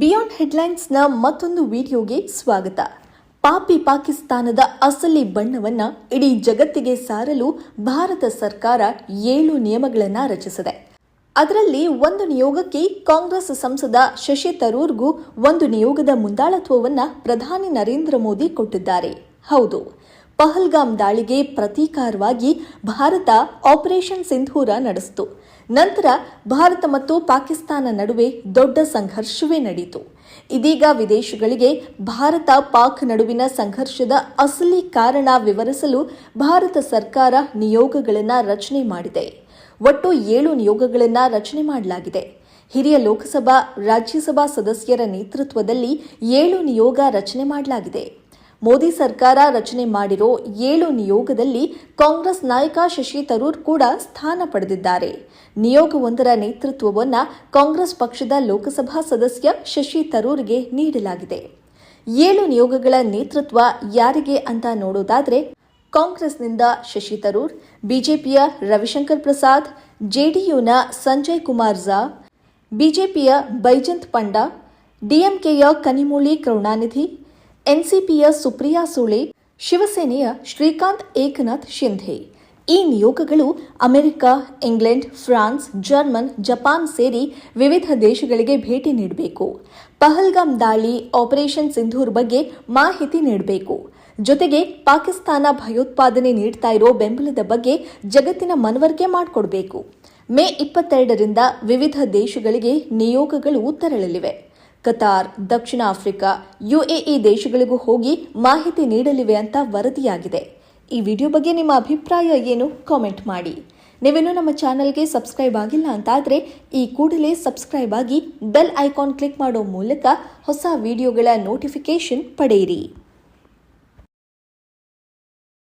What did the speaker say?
Beyond ಹೆಡ್ಲೈನ್ಸ್ನ ಮತ್ತೊಂದು ವಿಡಿಯೋಗೆ ಸ್ವಾಗತ. ಪಾಪಿ ಪಾಕಿಸ್ತಾನದ ಅಸಲಿ ಬಣ್ಣವನ್ನ ಇಡೀ ಜಗತ್ತಿಗೆ ಸಾರಲು ಭಾರತ ಸರ್ಕಾರ ಏಳು ನಿಯಮಗಳನ್ನು ರಚಿಸಿದೆ. ಅದರಲ್ಲಿ ಒಂದು ನಿಯೋಗಕ್ಕೆ ಕಾಂಗ್ರೆಸ್ ಸಂಸದ ಶಶಿ ತರೂರ್ಗೂ ಒಂದು ನಿಯೋಗದ ಮುಂದಾಳತ್ವವನ್ನು ಪ್ರಧಾನಿ ನರೇಂದ್ರ ಮೋದಿ ಕೊಟ್ಟಿದ್ದಾರೆ. ಹೌದು ಪಹಲ್ಗಾಮ್ ದಾಳಿಗೆ ಪ್ರತೀಕಾರವಾಗಿ ಭಾರತ ಆಪರೇಷನ್ ಸಿಂಧೂರ ನಡೆಸಿತು. ನಂತರ ಭಾರತ ಮತ್ತು ಪಾಕಿಸ್ತಾನ ನಡುವೆ ದೊಡ್ಡ ಸಂಘರ್ಷವೇ ನಡೆಯಿತು. ಇದೀಗ ವಿದೇಶಗಳಿಗೆ ಭಾರತ ಪಾಕ್ ನಡುವಿನ ಸಂಘರ್ಷದ ಅಸಲಿ ಕಾರಣ ವಿವರಿಸಲು ಭಾರತ ಸರ್ಕಾರ ನಿಯೋಗಗಳನ್ನು ರಚನೆ ಮಾಡಿದೆ. ಒಟ್ಟು ಏಳು ನಿಯೋಗಗಳನ್ನು ರಚನೆ ಮಾಡಲಾಗಿದೆ. ಹಿರಿಯ ಲೋಕಸಭಾ, ರಾಜ್ಯಸಭಾ ಸದಸ್ಯರ ನೇತೃತ್ವದಲ್ಲಿ ಏಳು ನಿಯೋಗ ರಚನೆ ಮಾಡಲಾಗಿದೆ. ಮೋದಿ ಸರ್ಕಾರ ರಚನೆ ಮಾಡಿರೋ ಏಳು ನಿಯೋಗದಲ್ಲಿ ಕಾಂಗ್ರೆಸ್ ನಾಯಕ ಶಶಿ ತರೂರ್ ಕೂಡ ಸ್ಥಾನ ಪಡೆದಿದ್ದಾರೆ. ನಿಯೋಗವೊಂದರ ನೇತೃತ್ವವನ್ನು ಕಾಂಗ್ರೆಸ್ ಪಕ್ಷದ ಲೋಕಸಭಾ ಸದಸ್ಯ ಶಶಿ ತರೂರ್ಗೆ ನೀಡಲಾಗಿದೆ. ಏಳು ನಿಯೋಗಗಳ ನೇತೃತ್ವ ಯಾರಿಗೆ ಅಂತ ನೋಡೋದಾದ್ರೆ ಕಾಂಗ್ರೆಸ್ನಿಂದ ಶಶಿ ತರೂರ್, ಬಿಜೆಪಿಯ ರವಿಶಂಕರ್ ಪ್ರಸಾದ್, ಜೆಡಿಯುನ ಸಂಜಯ್ ಕುಮಾರ್ ಝಾ, ಬಿಜೆಪಿಯ ಬೈಜಂತ್ ಪಂಡಾ, ಡಿಎಂಕೆಯ ಕನಿಮೂಳಿ ಕರುಣಾನಿಧಿ ಎನ್ಸಿಪಿಯ ಸುಪ್ರಿಯಾ ಸುಳೆ, ಶಿವಸೇನೆಯ ಶ್ರೀಕಾಂತ್ ಏಕನಾಥ್ ಶಿಂಧೆ. ಈ ನಿಯೋಗಗಳು America, England, France, German, Japan ಸೇರಿ ವಿವಿಧ ದೇಶಗಳಿಗೆ ಭೇಟಿ ನೀಡಬೇಕು. ಪಹಲ್ಗಾಮ್ ದಾಳಿ, ಆಪರೇಷನ್ ಸಿಂಧೂರ್ ಬಗ್ಗೆ ಮಾಹಿತಿ ನೀಡಬೇಕು. ಜೊತೆಗೆ ಪಾಕಿಸ್ತಾನ ಭಯೋತ್ಪಾದನೆ ನೀಡ್ತಾ ಇರೋ ಬೆಂಬಲದ ಬಗ್ಗೆ ಜಗತ್ತಿನ ಮನವರಿಕೆ ಮಾಡಿಕೊಡಬೇಕು. ಮೇ ಇಪ್ಪತ್ತೆರಡರಿಂದ ವಿವಿಧ ದೇಶಗಳಿಗೆ ನಿಯೋಗಗಳು ತೆರಳಲಿವೆ. ಕತಾರ್, ದಕ್ಷಿಣ ಆಫ್ರಿಕಾ, ಯುಎಇ ದೇಶಗಳಿಗೂ ಹೋಗಿ ಮಾಹಿತಿ ನೀಡಲಿವೆ ಅಂತ ವರದಿಯಾಗಿದೆ. ಈ ವಿಡಿಯೋ ಬಗ್ಗೆ ನಿಮ್ಮ ಅಭಿಪ್ರಾಯ ಏನು ಕಾಮೆಂಟ್ ಮಾಡಿ. ನೀವೇನು ನಮ್ಮ ಚಾನಲ್ಗೆ ಸಬ್ಸ್ಕ್ರೈಬ್ ಆಗಿಲ್ಲ ಅಂತಾದರೆ ಈ ಕೂಡಲೇ ಸಬ್ಸ್ಕ್ರೈಬ್ ಆಗಿ ಬೆಲ್ ಐಕಾನ್ ಕ್ಲಿಕ್ ಮಾಡೋ ಮೂಲಕ ಹೊಸ ವಿಡಿಯೋಗಳ ನೋಟಿಫಿಕೇಶನ್ ಪಡೆಯಿರಿ.